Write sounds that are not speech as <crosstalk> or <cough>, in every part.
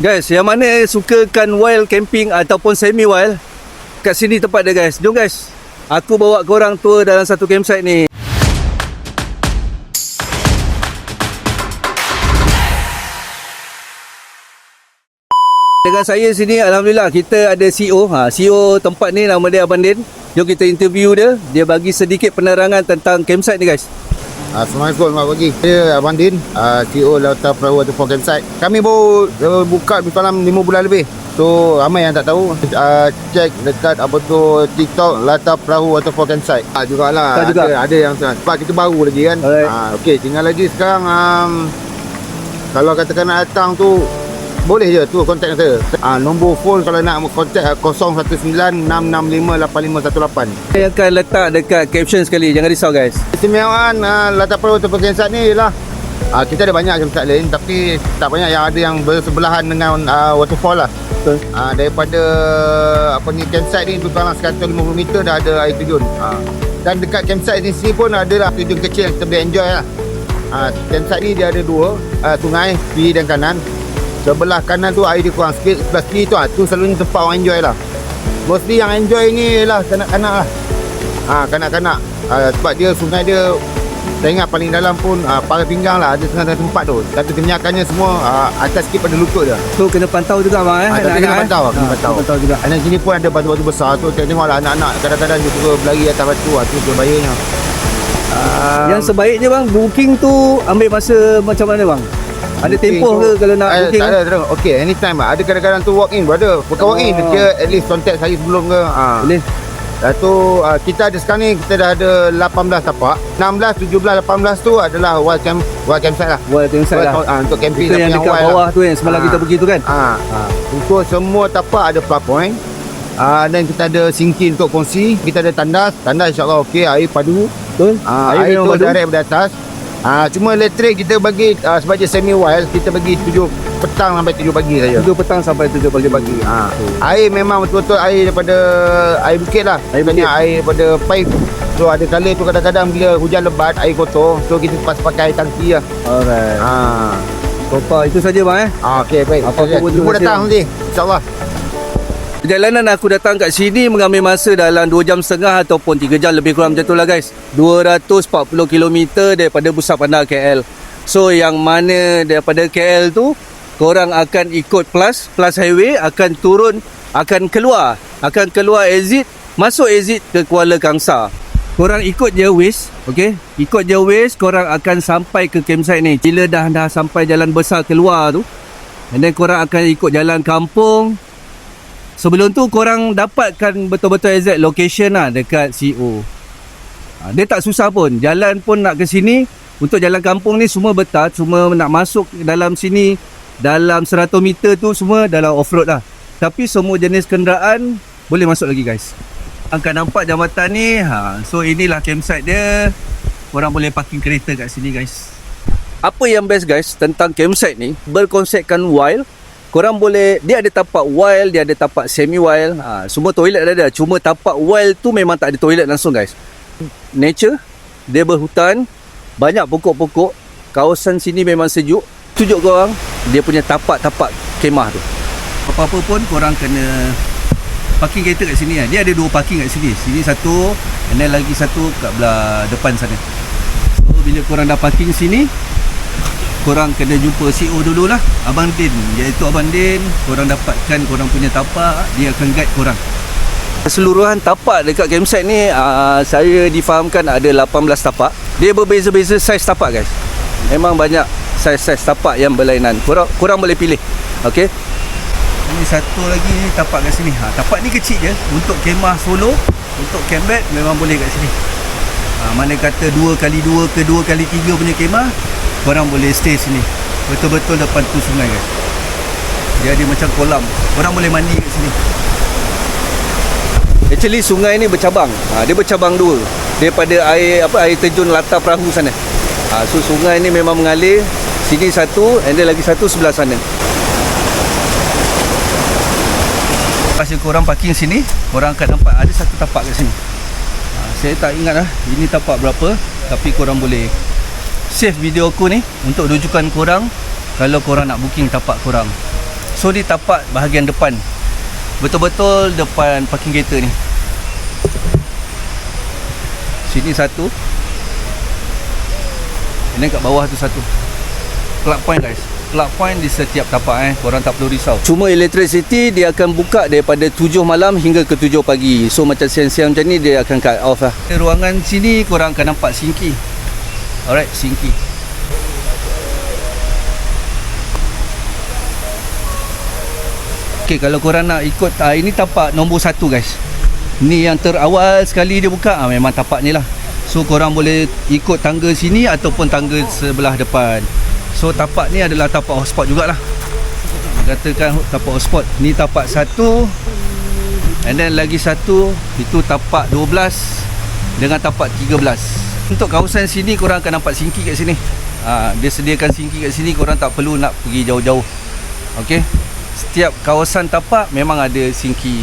Guys, yang mana sukakan wild camping ataupun semi wild kat sini tempat dia guys. Jom guys. Aku bawa korang tour dalam satu campsite ni. Dengan saya sini alhamdulillah kita ada CEO. Ha, CEO tempat ni nama dia Abang Din. Jom kita interview dia. Dia bagi sedikit penerangan tentang campsite ni guys. Assalamualaikum selamat pagi. Saya Abang Din, uh, CEO Lautan Perahu Waterfall Campsite. Kami baru uh, buka dalam 5 bulan lebih. So ramai yang tak tahu uh, Check dekat apa tu TikTok Latar Perahu Waterfall Campsite ah, Jugalah Tak juga. ada, ada yang Sebab kita baru lagi kan Alright. ah, Okay tinggal lagi sekarang um, Kalau katakan nak datang tu boleh je tu kontak saya. Ah nombor phone kalau nak kontak ah, 0196658518. Saya akan letak dekat caption sekali. Jangan risau guys. Istimewaan uh, latar perahu Waterfall Campsite ni ialah uh, kita ada banyak campsite lain tapi tak banyak yang ada yang bersebelahan dengan uh, waterfall lah. Betul. Uh, daripada apa ni campsite ni lebih kurang 150 meter dah ada air terjun. Uh, dan dekat campsite ni sini pun ada lah terjun kecil yang kita boleh enjoy lah. Uh, campsite ni dia ada dua uh, sungai kiri dan kanan. Sebelah kanan tu air dia kurang sikit, sebelah kiri tu ah tu selalunya tempat orang enjoy lah. Mostly yang enjoy ni ialah kanak-kanak lah. Ha, kanak-kanak ha, sebab dia sungai dia saya ingat paling dalam pun ha, paras pinggang lah ada tengah tempat tu kata kenyakannya semua ha, atas sikit pada lutut je So kena pantau juga bang eh. ha, tapi kena pantau lah, kena Ah, pantau pantau juga. dan sini pun ada batu-batu besar tu kita tengok lah anak-anak kadang-kadang dia suka berlari atas batu lah tu bahayanya Ah, Yang sebaiknya bang booking tu ambil masa macam mana bang? Ada tempoh ke kalau nak eh, booking? tak ada, tak ada. Okay, anytime lah. Ada kadang-kadang tu walk in, brother. Bukan walk in, Oh. dia at least contact saya sebelum ke. Ha. Boleh. Dah tu uh, kita ada sekarang ni kita dah ada 18 tapak. 16, 17, 18 tu adalah wild camp wild campsite lah. Tengok saya lah. Wild, ah, untuk camping Itu tapi yang dekat wild bawah lah. tu yang semalam Ah. kita pergi tu kan? Ha. ha. Untuk semua tapak ada plug point. Ah dan kita ada sinki untuk kongsi, kita ada tandas. Tandas insya-Allah okey, air padu. Betul? Ah Air air, tu padu? direct dari atas. Ah cuma elektrik kita bagi ah, sebab dia semi wild, kita bagi 7 petang sampai 7 pagi saja. 7 petang sampai 7 pagi pagi. Ha. Air memang betul-betul air daripada air bukit lah. Air bukit. Bukannya air daripada pipe. So ada kala tu kadang-kadang bila hujan lebat, air kotor. So kita pas pakai air tangki lah. Alright. Ha. So far itu saja bang eh. Ah, okay, baik. Apa-apa pun Jumpa terima kasih, datang bang. nanti. InsyaAllah. Perjalanan aku datang kat sini mengambil masa dalam 2 jam setengah ataupun 3 jam lebih kurang macam tu lah guys. 240 km daripada pusat bandar KL. So yang mana daripada KL tu korang akan ikut plus plus highway akan turun akan keluar akan keluar exit masuk exit ke Kuala Kangsar. Korang ikut je Waze, okey? Ikut je Waze, korang akan sampai ke campsite ni. Bila dah dah sampai jalan besar keluar tu, and then korang akan ikut jalan kampung, Sebelum tu korang dapatkan betul-betul exact location lah dekat CO. Ha, dia tak susah pun. Jalan pun nak ke sini. Untuk jalan kampung ni semua betat. Cuma nak masuk dalam sini dalam 100 meter tu semua dalam off-road lah. Tapi semua jenis kenderaan boleh masuk lagi guys. Akan nampak jambatan ni. Ha, so inilah campsite dia. Korang boleh parking kereta kat sini guys. Apa yang best guys tentang campsite ni berkonsepkan wild Korang boleh Dia ada tapak wild Dia ada tapak semi wild ha, Semua toilet ada Cuma tapak wild tu Memang tak ada toilet langsung guys. Nature Dia berhutan. Banyak pokok-pokok. Kawasan sini memang sejuk. Tunjuk korang Dia punya tapak-tapak kemah tu. Apa-apa pun korang kena Parking kereta kat sini lah Dia ada dua parking kat sini. Sini satu And then lagi satu Kat belah depan sana. So bila korang dah parking sini korang kena jumpa CEO dululah. Abang Din. Iaitu Abang Din korang dapatkan korang punya tapak dia akan guide korang. Keseluruhan tapak dekat campsite ni uh, saya difahamkan ada 18 tapak. Dia berbeza-beza saiz tapak guys. Memang banyak saiz-saiz tapak yang berlainan. Korang, korang boleh pilih. Ok ini satu lagi tapak kat sini. Ha, tapak ni kecil je. Untuk kemah solo untuk camp bed memang boleh kat sini. Ha, mana kata 2 kali 2 ke 2 kali 3 punya kemah korang boleh stay sini. Betul-betul depan tu sungai guys dia ada macam kolam. Korang boleh mandi kat sini. Actually sungai ni bercabang. Ha, dia bercabang dua. Daripada air apa air terjun latar perahu sana. Ha, so sungai ni memang mengalir. Sini satu and then lagi satu sebelah sana. Pasal korang parking sini Korang akan nampak ada satu tapak kat sini. Ha, Saya tak ingat lah Ini tapak berapa Tapi korang boleh Save video aku ni Untuk rujukan korang Kalau korang nak booking tapak korang So ni tapak bahagian depan. Betul-betul depan parking kereta ni. Sini satu. Then kat bawah tu satu. Plug point guys. Plug point di setiap tapak eh. Korang tak perlu risau. Cuma electricity dia akan buka daripada 7 malam hingga ke 7 pagi. So macam siang-siang macam ni dia akan cut off lah. Ruangan sini korang akan nampak sinki. Alright, sinki. Okay, kalau korang nak ikut uh, ini tapak nombor satu guys. Ni yang terawal sekali dia buka uh, memang tapak ni lah. So korang boleh ikut tangga sini ataupun tangga sebelah depan. So tapak ni adalah tapak hotspot jugalah. Katakan tapak hotspot. Ni tapak satu. And then lagi satu itu tapak 12 dengan tapak 13. Untuk kawasan sini korang akan nampak singki kat sini. Ha, dia sediakan singki kat sini korang tak perlu nak pergi jauh-jauh. Okey. Setiap kawasan tapak memang ada singki.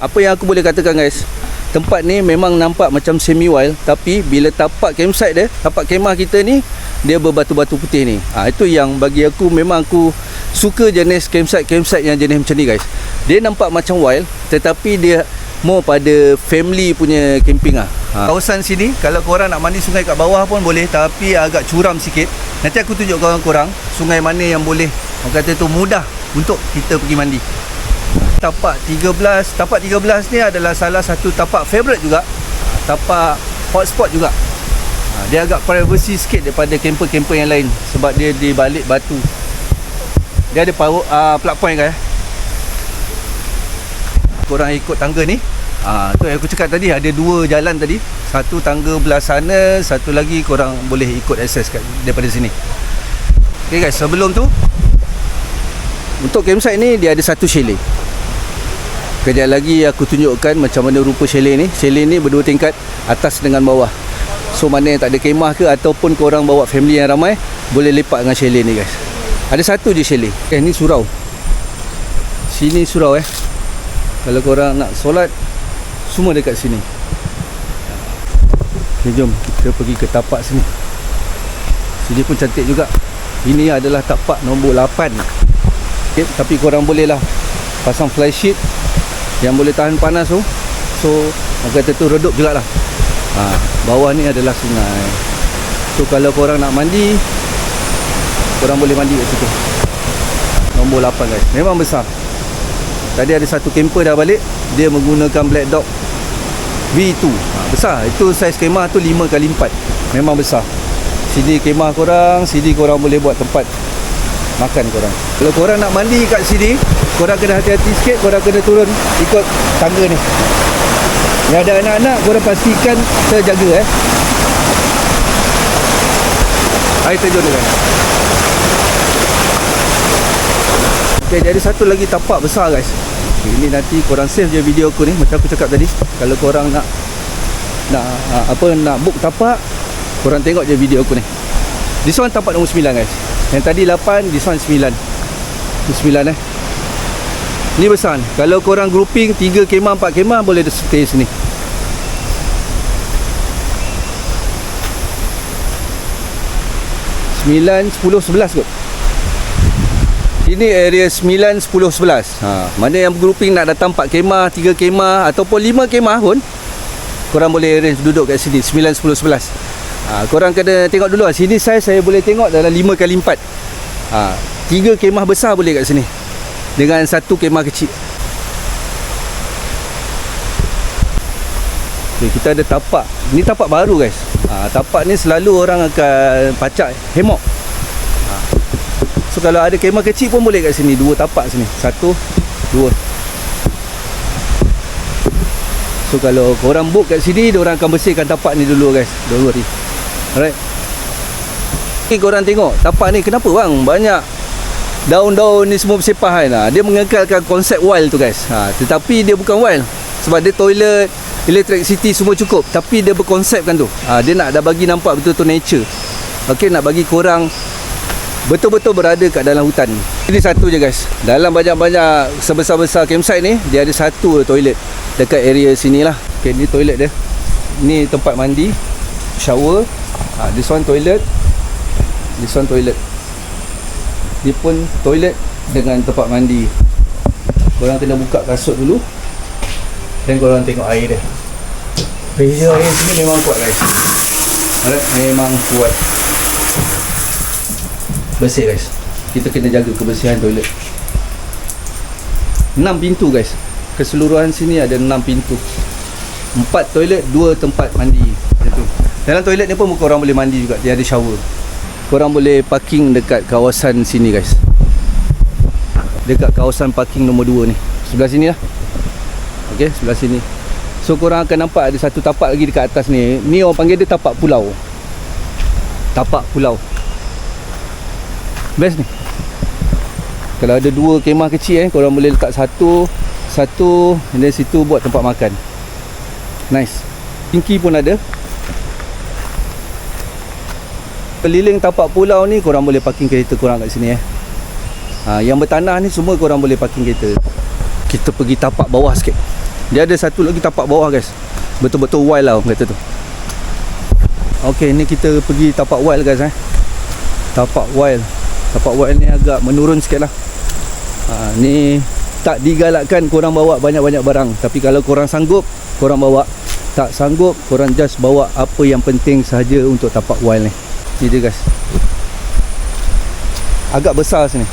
Apa yang aku boleh katakan guys? Tempat ni memang nampak macam semi wild tapi bila tapak campsite dia, tapak kemah kita ni dia berbatu-batu putih ni. Ha, itu yang bagi aku memang aku suka jenis campsite-campsite yang jenis macam ni guys. Dia nampak macam wild tetapi dia more pada family punya camping ah. Ha. Kawasan sini kalau korang nak mandi sungai kat bawah pun boleh tapi agak curam sikit. Nanti aku tunjuk korang korang sungai mana yang boleh. Orang kata tu mudah untuk kita pergi mandi. Tapak 13, tapak 13 ni adalah salah satu tapak favorite juga. Tapak hotspot juga. Ha, dia agak privacy sikit daripada camper-camper yang lain sebab dia di balik batu. Dia ada power uh, plug point kan. Korang ikut tangga ni. Ah tu aku cakap tadi ada dua jalan tadi. Satu tangga belah sana, satu lagi korang boleh ikut akses kat daripada sini. Okay guys, sebelum tu untuk campsite ni dia ada satu chalet. Kejap lagi aku tunjukkan macam mana rupa chalet ni. Chalet ni berdua tingkat, atas dengan bawah. So mana yang tak ada kemah ke ataupun korang bawa family yang ramai, boleh lepak dengan chalet ni guys. Ada satu je chalet. Eh ni surau. Sini surau eh. Kalau korang nak solat semua dekat sini. Okay, jom kita pergi ke tapak sini. Sini pun cantik juga. Ini adalah tapak nombor 8. Okay, tapi korang boleh lah pasang fly sheet yang boleh tahan panas tu. So, orang kata tu redup jugalah. Ha, bawah ni adalah sungai. So, kalau korang nak mandi, korang boleh mandi kat situ. Nombor 8 guys. Memang besar. Tadi ada satu camper dah balik Dia menggunakan Black Dog V2 ha, Besar. Itu saiz kemah tu 5x4 Memang besar. Sini kemah korang Sini korang boleh buat tempat Makan korang. Kalau korang nak mandi kat sini Korang kena hati-hati sikit Korang kena turun Ikut tangga ni. Yang ada anak-anak Korang pastikan Terjaga eh. Air terjun dia. Kan Okay, jadi satu lagi tapak besar guys okay, Ini nanti korang save je video aku ni Macam aku cakap tadi. Kalau korang nak Nak uh, apa nak book tapak Korang tengok je video aku ni. This one tapak nombor 9 guys. Yang tadi 8 This one 9 Ini 9 eh. Ni besar ni. Kalau korang grouping 3 kemah 4 kemah Boleh stay sini. Sembilan, sepuluh, sebelas kot ini area 9, 10, 11 ha, Mana yang grouping nak datang 4 kemah 3 kemah Ataupun 5 kemah pun Korang boleh arrange duduk kat sini 9, 10, 11 ha, Korang kena tengok dulu Sini saya saya boleh tengok dalam 5 kali 4 ha, 3 kemah besar boleh kat sini Dengan satu kemah kecil. Okay, Kita ada tapak. Ni tapak baru guys. Ha, Tapak ni selalu orang akan pacak hemok So kalau ada kemah kecil pun boleh kat sini. Dua tapak sini. Satu Dua. So kalau korang book kat sini Diorang akan bersihkan tapak ni dulu guys. Don't worry. Alright. Okay korang tengok Tapak ni kenapa bang? Banyak Daun-daun ni semua bersepah kan? Ha, Dia mengekalkan konsep wild tu guys. Ha, Tetapi dia bukan wild Sebab dia toilet Electricity semua cukup. Tapi dia berkonsepkan tu. Ha, Dia nak dah bagi nampak betul-betul nature. Okay nak bagi korang betul-betul berada kat dalam hutan ni. Ini satu je guys. Dalam banyak-banyak sebesar-besar campsite ni, dia ada satu toilet dekat area sini lah. Okay, ni toilet dia. Ni tempat mandi, shower. Ha, this one toilet. This one toilet. Dia pun toilet dengan tempat mandi. Korang kena buka kasut dulu. Dan korang tengok air dia. Pressure air sini memang kuat guys. Alright, memang kuat. Bersih guys. Kita kena jaga kebersihan toilet. 6 pintu guys. Keseluruhan sini ada 6 pintu. 4 toilet, 2 tempat mandi. Tu. Dalam toilet ni pun korang boleh mandi juga. Dia ada shower. Korang boleh parking dekat kawasan sini guys. Dekat kawasan parking nombor 2 ni. Sebelah sini lah. Okey, sebelah sini. So korang akan nampak ada satu tapak lagi dekat atas ni. Ni orang panggil dia tapak pulau. Tapak pulau. Best ni. Kalau ada dua kemah kecil eh, korang boleh letak satu, satu then situ buat tempat makan. Nice. Tingki pun ada. Keliling tapak pulau ni korang boleh parking kereta korang kat sini eh. Ha, yang bertanah ni semua korang boleh parking kereta. Kita pergi tapak bawah sikit. Dia ada satu lagi tapak bawah guys. Betul-betul wild lah kata tu. Okey, ni kita pergi tapak wild guys eh. Tapak wild. Tapak wild ni agak menurun sikit lah. Ha, ni tak digalakkan korang bawa banyak-banyak barang. Tapi kalau korang sanggup, korang bawa. Tak sanggup, korang just bawa apa yang penting sahaja untuk tapak wild ni. Ni dia guys. Agak besar sini.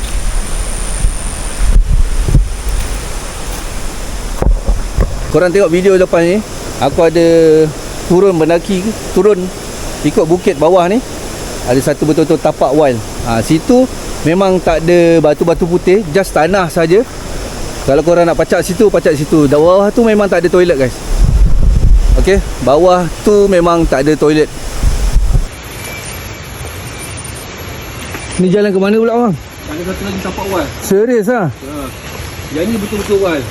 Korang tengok video lepas ni Aku ada turun mendaki Turun ikut bukit bawah ni Ada satu betul-betul tapak wild ha, Situ memang tak ada batu-batu putih Just tanah saja. Kalau korang nak pacak situ, pacak situ Dan bawah tu memang tak ada toilet guys Okay, bawah tu memang tak ada toilet Ni jalan ke mana pula bang? Ada satu lagi tapak wild. Serius lah Ha. Yang ni betul-betul wild.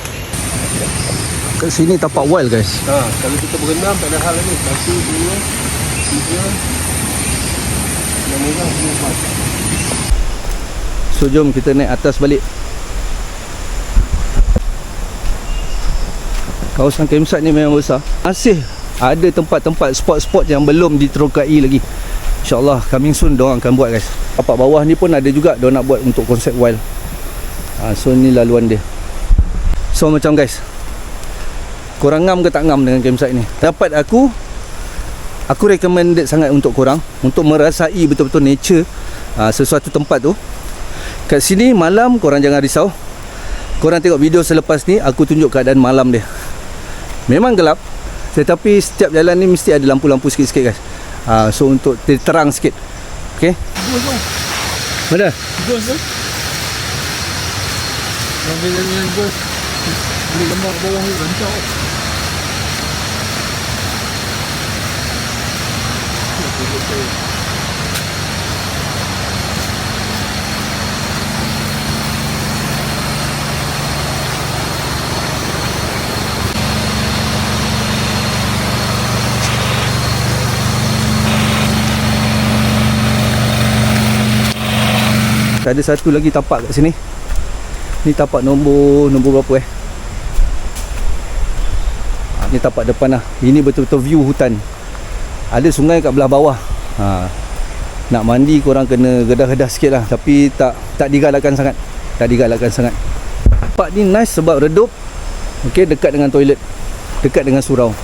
Kat sini tapak wild guys Ha, kalau kita berenam tak ada hal lagi. Satu, dua, tiga. So jom kita naik atas balik. Kawasan campsite ni memang besar. Masih ada tempat-tempat spot-spot yang belum diterokai lagi. InsyaAllah coming soon diorang akan buat guys. Tapak bawah ni pun ada juga diorang nak buat untuk konsep wild. Ha, So ni laluan dia. So macam guys Korang ngam ke tak ngam dengan campsite ni? Dapat aku Aku recommended sangat untuk korang Untuk merasai betul-betul nature ha, Sesuatu tempat tu Kat sini malam korang jangan risau Korang tengok video selepas ni Aku tunjuk keadaan malam dia Memang gelap Tetapi setiap jalan ni mesti ada lampu-lampu sikit-sikit guys ha, So untuk ter- terang sikit Okay Mana? Bos tu. Ambil dengan bos. Ambil lemak bawah ni rancak. Ada satu lagi tapak kat sini. Ni tapak nombor Nombor berapa eh? Ha, Ni tapak depan lah. Ini betul-betul view hutan Ada sungai kat belah bawah. Ha. Nak mandi korang kena gedah-gedah sikit lah. Tapi tak tak digalakkan sangat. Tak digalakkan sangat. Tapak ni nice sebab redup Okay dekat dengan toilet. Dekat dengan surau.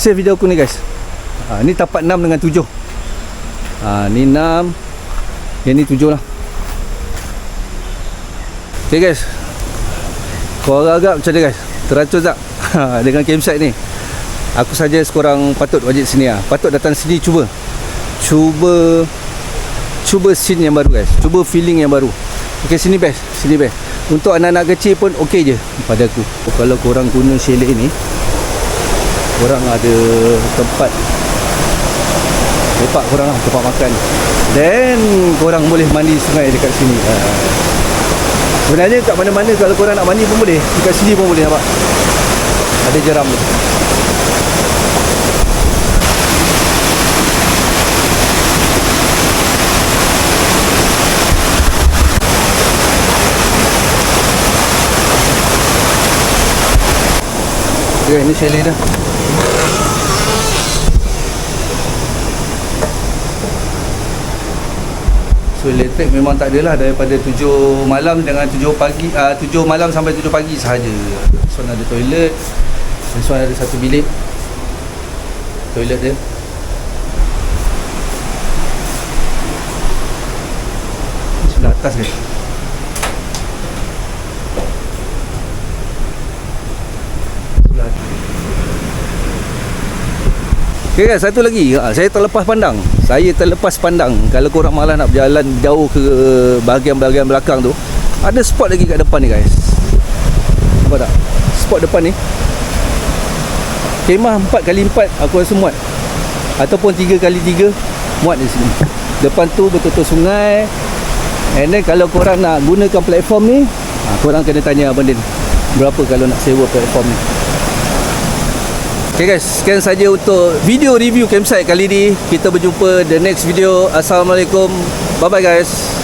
Save video aku ni guys. Ha, Ni tapak 6 dengan 7 ha, Ni 6 Yang ni 7 lah. Okay guys. Kau agak-agak macam mana guys. Terancur tak? <laughs> Dengan campsite ni Aku saja sekorang patut wajib sini lah. Patut datang sini cuba. Cuba Cuba scene yang baru guys. Cuba feeling yang baru. Okay sini best Sini best. Untuk anak-anak kecil pun okay je Pada aku. Kalau korang guna chalet ni Korang ada tempat Lepak korang lah Tempat makan. Then Korang boleh mandi sungai dekat sini. Ha. Sebenarnya kat mana-mana Kalau korang nak mandi pun boleh. Dekat sini pun boleh nampak? Ada jeram tu Okay, ini chalet dah So elektrik memang tak adalah daripada 7 malam dengan 7 pagi uh, 7 malam sampai 7 pagi sahaja. One ada toilet. One ada satu bilik. Toilet dia. Sebelah atas guys. Okay guys, satu lagi. Ha, saya terlepas pandang. Saya terlepas pandang. Kalau korang malah nak berjalan jauh ke bahagian-bahagian belakang tu, ada spot lagi kat depan ni guys. Nampak tak? Spot depan ni. Kemah 4x4 aku rasa muat. Ataupun 3x3 muat di sini. Depan tu betul-betul sungai. And then kalau korang nak gunakan platform ni, ha, korang kena tanya Abang Din. Berapa kalau nak sewa platform ni? Okay guys, sekian saja untuk video review campsite kali ni. Kita berjumpa the next video. Assalamualaikum. Bye bye guys.